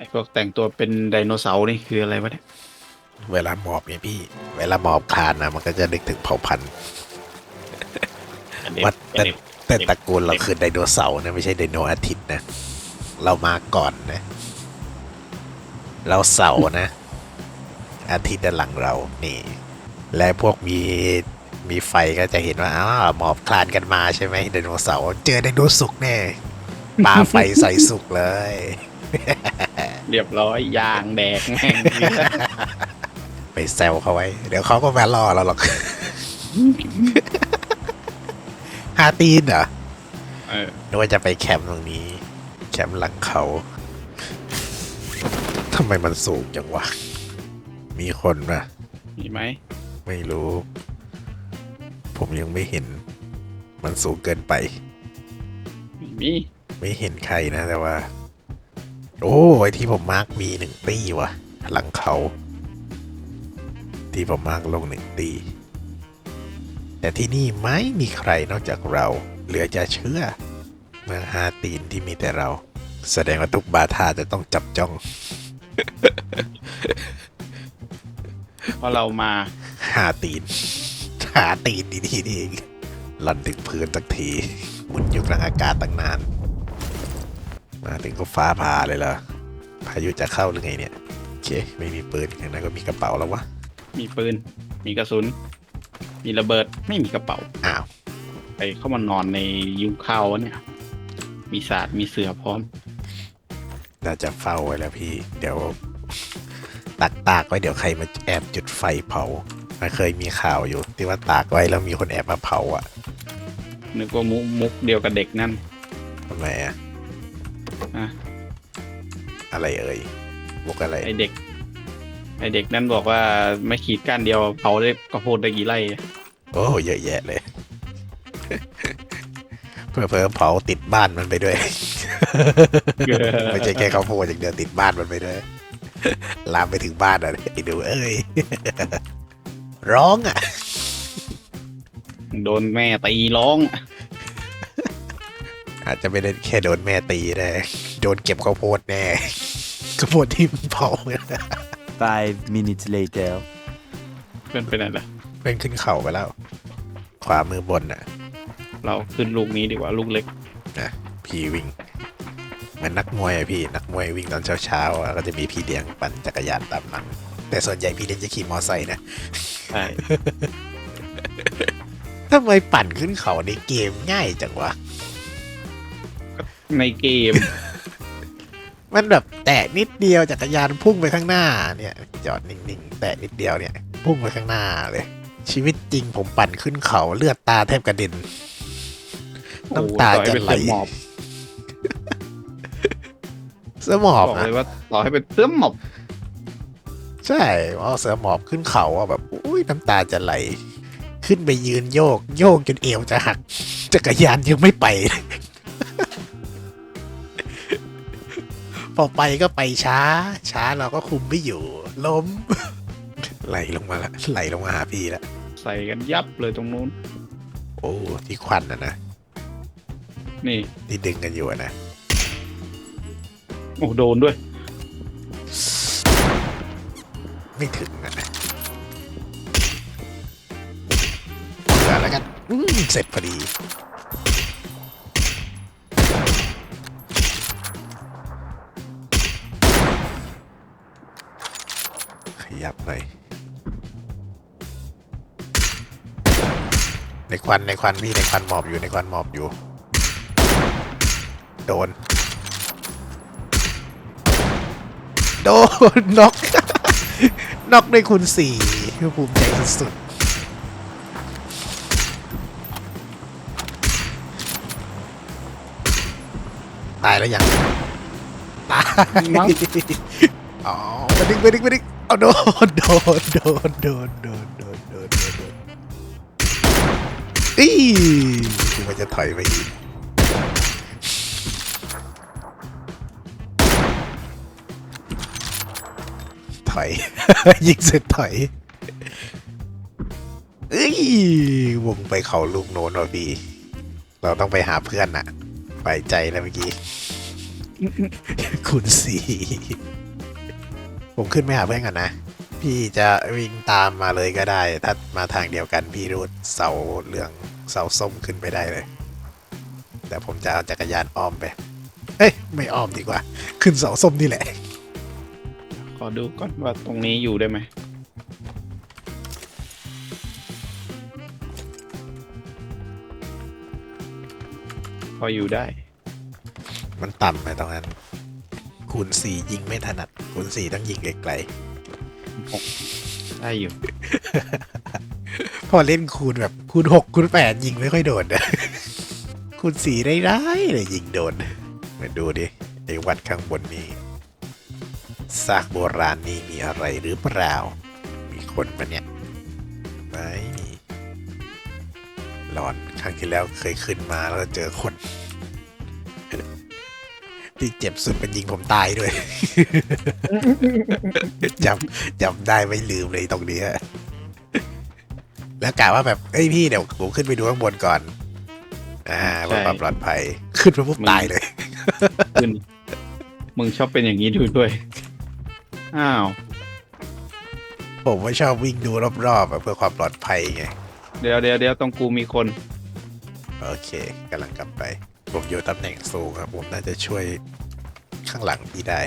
อ้พวกแต่งตัวเป็นไดโนเสาร์นี่คืออะไรวะเนี่ยเวลาหมอบเนี่ยพี่ เวลาหมอบคลานนะมันก็จะนึกถึงเผ่าพันธุ์วัดแต่แต่ตระกูลเราคือไดโนเสาร์นะไม่ใช่ไดโนอาทิตย์นะ เรามาก่อนนะ เราเสาร์นะ อาทิตย์ด้านหลังเรานี่ และพวกมีมีไฟก็จะเห็นว่าอ้าวหมอบคลานกันมาใช่ไหมไดโนเสาร์เจอไดโนสุกแน่ปาไฟใส่สุกเลย เรียบร้อยยางแดกแม่งไปแซวเขาไว้ เดี๋ยวเขาก็มาล่อเราหรอกฮาตีนเหรอเออนึกว่าจะไปแคมป์ตรงนี้ แคมป์หลังเขาทำไมมันสูงจังวะ มีคนปะมีไหม ไม่รู้ ผมยังไม่เห็น มันสูงเกินไปไม่มี ไม่เห็นใครนะแต่ว่า โอ้ไอที่ผมมาร์กมีหนึ่งตีวะหลังเขา ที่ผมมาร์กลงหนึ่งตี แต่ที่นี่ไม่มีใครนอกจากเรา เหลือจะเชื่อ เมืองฮาตีนที่มีแต่เรา แสดงว่าทุกบาทาจะต้องจับจ้อง เพราะเรามาหาตีน หาตีนดีๆนี่เองหล่อนถึงพื้นสักทีหมุนอยู่กลางอากาศตั้งนาน มาถึงก็ฟ้าผ่าเลยเหรอพายุจะเข้าหรือไงเนี่ยโอเคไม่มีปืนอย่างนั้นก็มีกระเป๋าแล้ววะมีปืน มีกระสุน มีระเบิดไม่มีกระเป๋าอ้าวไปเข้ามานอนในยุงข้าวเนี่ย มีศาสตร์มีเสือพร้อม น่าจะเฝ้าไว้แล้วพี่ เดี๋ยวตักตากไว้เดี๋ยวใครมาแอบจุดไฟเผามันเคยมีข่าวอยู่ที่ว่าตากไว้แล้วมีคนแอบมาเผาอะนึกว่ามุกมุกเดียวกับเด็กนั่นทำไมอะ อะ อะไรเอ่ยบุกอะไร ไอเด็ก ไอเด็กนั่นบอกว่าไม่ขีดก้านเดียวเผาได้ก็โพดได้กี่ไร่โอ้เยอะแยะเลย เพื่อเพิ่มเผาติดบ้านมันไปด้วย ไม่ใช่แค่ข้าวโพดอย่างเดียวติดบ้านมันไปด้วย ลามไปถึงบ้านอะไอ้ดูเอ้ย ร้องอะ โดนแม่ตีร้อง อาจจะไม่ได้แค่โดนแม่ตีแน่ โดนเก็บข้าวโพดแน่ข้าวโพดที่มันเผาเนี่ย Five minutes later. เพื่อนไปไหนล่ะเป็นขึ้นเข่าไปแล้ว ขวามือบนอะเราขึ้นลูกนี้ดีกว่าลูกเล็ก นะพี่วิ่งเหมือนนักมวยอะพี่นักมวยวิ่งตอนเช้าๆอะก็จะมีพี่เลี้ยงปั่นจักรยานตามหลัง แต่ส่วนใหญ่พี่เลี้ยงจะขี่มอไซค์นะใช่ ทำไมปั่นขึ้นเขาในเกมง่ายจังวะ ในเกม มันแบบแตะนิดเดียวจักรยานพุ่งไปข้างหน้าเนี่ยจอดนิ่งๆแตะนิดเดียวเนี่ย พุ่งไปข้างหน้าเลย ชีวิตจริงผมปั่นขึ้นเขาเลือดตาแทบกระเด็นน้ำตาจะไหลต่อให้เป็นเสื้อหมอบเสือหมอบบอกนะเลยว่าต่อให้เป็นเสื้อหมอบ ใช่เอาเสือหมอบขึ้นเขาอะแบบอุ้ยน้ำตาจะไหล ขึ้นไปยืนโยก โยกจนเอวจะหัก จักรยานยังไม่ไปเลย อไปก็ไปช้า ช้าเราก็คุมไม่อยู่ ล้ม ไหลลงมาละไหลลงมาหาพี่ละใส่กันยับเลยตรงนู้น โอ้ที่ควันนะนะนี่ ที่ดึงกันอยู่อะนะโอ้โดนด้วย ไม่ถึงอะนะเหลือแล้วกันอืมเสร็จพอดี ยับหน่อยในควันในควันพี่ในควันหมอบอยู่ในควันหมอบอยู่ โดน โดนน็อกน็อกด้วยคุณสี่ภูมิใจสุดๆตายแล้วยังตายมั้งอ๋อมาดึงมาดึงมาดึง อาโดนโดนโดนโดนโดนโดนโดนโดนอีกูว่จะถอยไปอีกถอยยิงเสร็จถอยเอ้ยวงไปเขาลูกโนนว่ะบีเราต้องไปหาเพื่อนน่ะ ไปใจแล้วเมื่อกี้ คุณสี่ ผมขึ้นไปหาเพื่อนก่อนนะ พี่จะวิ่งตามมาเลยก็ได้ ถ้ามาทางเดียวกันพี่รูดเสาเหลืองเสาส้มขึ้นไปได้เลยแต่ผมจะเอาจักรยานอ้อมไป เอ้ยไม่อ้อมดีกว่า ขึ้นเสาส้มนี่แหละ ขอดูก่อนว่าตรงนี้อยู่ได้ไหมพออยู่ได้ มันต่ำไปตรงนั้น คูณสี่ยิงไม่ถนัด คูณสี่ต้องยิงเหล็กไกลได้อยู่ พอเล่นคูณแบบคูณหกคูณแปดยิงไม่ค่อยโดนนะคูณสี่ได้ไเลยยิงโดนมาดูดิไอ้วัดข้างบนนี้ซากโบราณนี่มีอะไรหรือเปล่า มีคนปะเนี่ยไม่หลอนครั้งที่แล้วเคยขึ้นมาแล้วเจอคน ที่เจ็บสุดเป็นยิงผมตายด้วย จำจำได้ไม่ลืมเลยตรงนี้แล้วกะว่าแบบเอ้ยพี่เดี๋ยวผมขึ้นไปดูข้างบนก่อน อ่าเพื่อความปลอดภัย ขึ้นไปปุ๊บตายเลยมึงชอบเป็นอย่างนี้ดูด้วย อ้าว ผมว่าชอบวิ่งดูรอบๆเพื่อความปลอดภัยไง เดี๋ยวเดี๋ยวเดี๋ยวต้องกูมีคน โอเคกำลังกลับไป ผมอยู่ตำแหน่งสูงครับผมน่าจะช่วยข้างหลังพี่ได้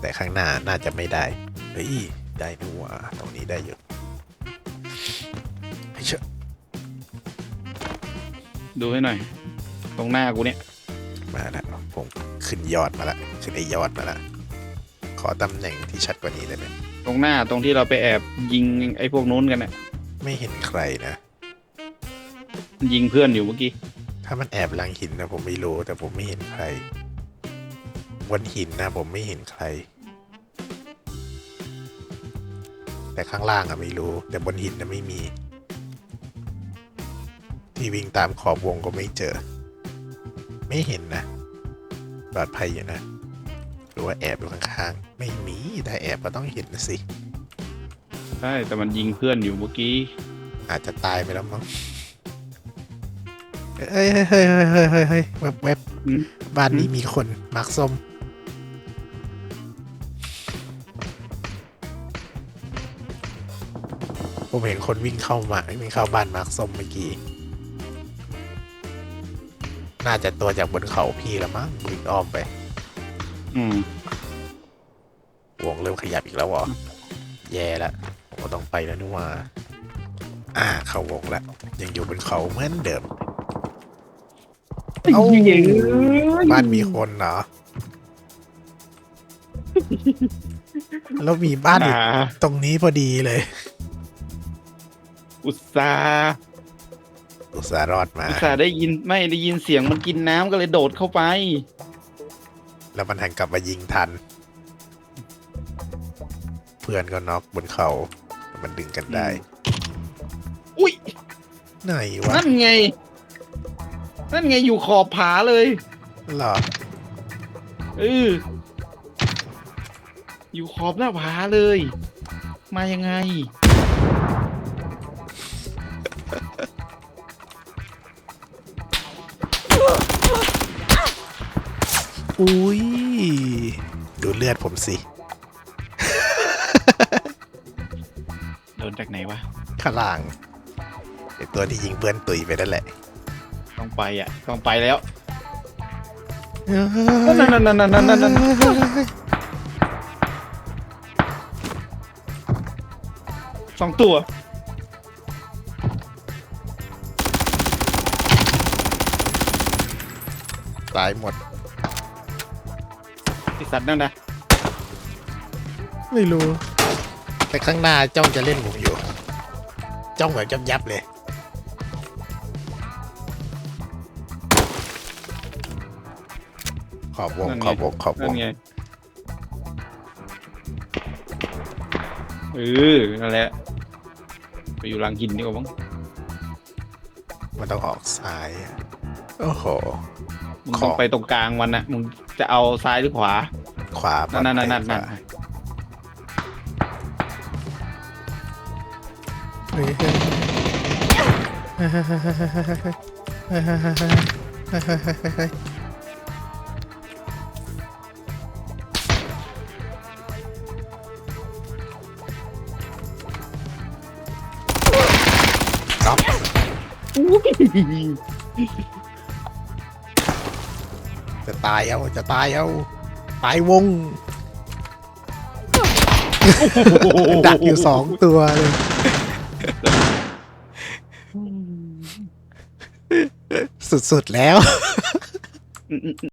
แต่ข้างหน้าน่าจะไม่ได้เฮ้ยได้นี่ว่าตรงนี้ได้อยู่เชื่ดูให้หน่อย ตรงหน้ากูเนี่ย มาแล้วผมขึ้นยอดมาแล้วขึ้นไอยอดมาแล้วขอตำแหน่งที่ชัดกว่านี้ได้ไหมตรงหน้าตรงที่เราไปแอบยิงไอ้พวกนู้นกันน่ะไม่เห็นใครนะ ยิงเพื่อนอยู่เมื่อกี้ ถ้ามันแอบลังหินนะผมไม่รู้แต่ผมไม่เห็นใครบนหินนะผมไม่เห็นใคร แต่ข้างล่างอะไม่รู้ แต่บนหินนะไม่มี ที่วิ่งตามขอบวงก็ไม่เจอ ไม่เห็นนะปลอดภัยอยู่นะ หรือว่าแอบอยู่ข้างๆ ไม่มีแต่แอบก็ต้องเห็นนะสิ ใช่ แต่มันยิงเพื่อนอยู่เมื่อกี้ อาจจะตายไปแล้วมั้ง เฮ้ยเฮ้ยเฮ้ยเฮ้ยเฮ้ยเฮ้เว็บเว็บบ้านนี้มีคนมักส้มผมเห็นคนวิ่งเข้ามาวิ่งเข้าบ้านมาร์คส้มเมื่อกี้ น่าจะตัวจากบนเขาพี่ละมั้งวิ่งอ้อมไปอืมวงเริ่มขยับอีกแล้วเหรอ แย่ละผมต้องไปแล้วนี่หว่า อ่า เขาวงละ ยังอยู่บนเขาเหมือนเดิม เอาบ้านมีคนเหรอ แล้วมีบ้านอยู่ตรงนี้พอดีเลย อุตสาอุตสารอดมา อุตสาได้ยินไม่ได้ยินเสียงมันกินน้ำก็เลยโดดเข้าไป แล้วมันหันกลับมายิงทัน เพื่อนก็น็อกบนเขา มันดึงกันได้ อุ้ยไหนวะ นั่นไง นั่นไงอยู่ขอบผาเลยเหรอเอออยู่ขอบหน้าผาเลย มายังไง อุ้ย ดูเลือดผมสิ โดนจากไหนวะ ข้างล่างไอตัวที่ยิงเพื่อนตุยไปนั่นแหละ้องไปอะ ต้องไปแล้วนั่นนั่นนั่นนั่นสองตัว ตายหมดไอสัตว์นั่นนะไม่รู้ แต่ข้างหน้าจ้องจะเล่นผมอยู่ จ้องแบบยับยับเลย ขอบวงนั่นไง ขอบวงขอบวนั่นงไงเออนั่นแหละไปอยู่รังหินดีกว่ามั้งมันต้องออกซ้ายอะโอ้โห มึงต้อง ไปตรงกลางวันนะมึงจะเอาซ้ายหรือขวา ขวานั่นนั่นนั่นนั่นนั่นเฮ้ยฮ้ยฮ้ยฮ้ยฮ้ยฮ้ยฮ้ยฮ้ยฮ้ยฮ้ยฮ้ย จะตายเอาจะตายเอาตายวง ดักอยู่สองตัวเลยสุดๆแล้ว